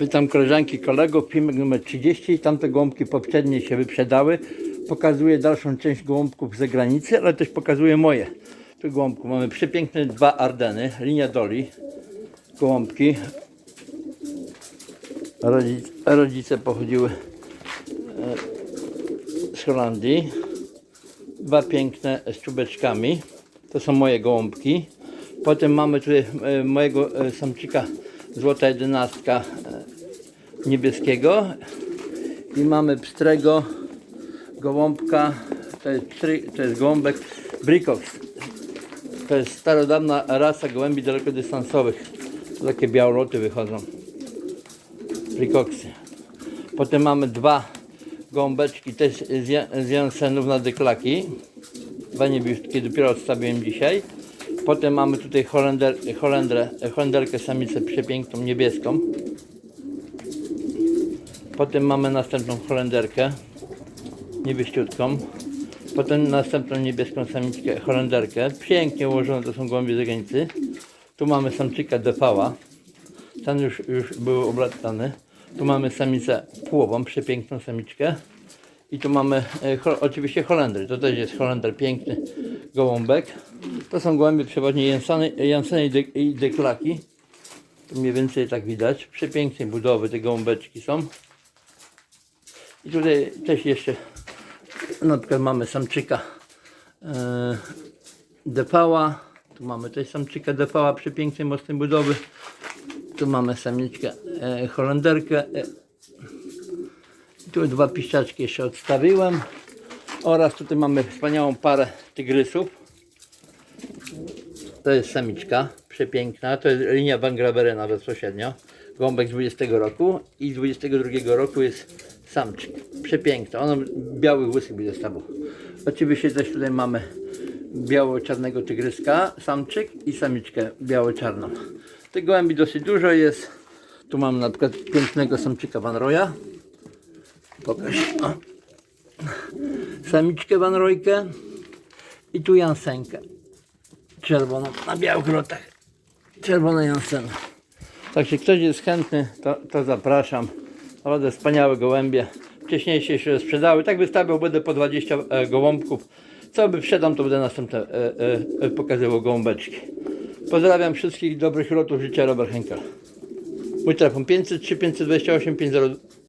Witam koleżanki, kolegów. Filmik numer 30. Tamte gołąbki poprzednie się wyprzedały. Pokazuję dalszą część gołąbków z zagranicy, ale też pokazuję moje. Tu gołąbku mamy przepiękne dwa Ardeny, linia Doli. Gołąbki. Rodzic, rodzice pochodziły e, z Holandii. Dwa piękne z czubeczkami. To są moje gołąbki. Potem mamy tutaj e, mojego e, samczyka złota jedenastka niebieskiego i mamy pstrego gołąbka, to jest, to jest gołąbek Bricox. To jest starodawna rasa gołębi dalekodystansowych. Takie białoloty wychodzą. Bricoxy. Potem mamy dwa gołąbeczki też z, z Jansenów na deklaki. Dwa niebiutkie dopiero odstawiłem dzisiaj. Potem mamy tutaj Holender, Holendrę, Holenderkę samicę przepiękną niebieską. Potem mamy następną Holenderkę niebieściutką. Potem następną niebieską samiczkę Holenderkę. Pięknie ułożone to są gołębie zagranicy. Tu mamy samczyka Defała. Ten już, już był oblatany. Tu mamy samicę płową, przepiękną samiczkę. I tu mamy e, ho, oczywiście Holendry. To też jest Holender, piękny gołąbek. To są gołębie przeważnie Janseny i, de, i deklaki. Tu mniej więcej tak widać. Przepięknej budowy te gołąbeczki są. I tutaj też jeszcze na przykład mamy samczyka e, Depała. Tu mamy też samczyka Depała przepięknej, mocnej budowy. Tu mamy samiczkę e, Holenderkę. E, tu dwa piszczaczki jeszcze odstawiłem. Oraz tutaj mamy wspaniałą parę tygrysów. To jest samiczka, przepiękna. To jest linia Van Graverena bezpośrednio. Gąbek z 20 roku i z 22 roku jest samczyk. Przepiękna. Ono białych łysych by zestawu. Oczywiście też tutaj mamy biało-czarnego tygryska, samczyk i samiczkę biało-czarną. Tych gołębi dosyć dużo jest. Tu mamy na przykład pięknego samczyka Van Roya. Pokaż. O. Samiczkę Van Roykę i tu Jansenkę. Czerwoną na białych lotach. Czerwona Jansena. Także ktoś jest chętny, to, to zapraszam. Naprawdę wspaniałe gołębie. Wcześniejsze się sprzedały. Tak wystawiał będę po 20 e, gołąbków. Co by sprzedam, to będę następne e, e, e, pokazywał gołąbeczki. Pozdrawiam wszystkich dobrych lotów. Życzę Robert Henkel. Mój telefon 503 528 50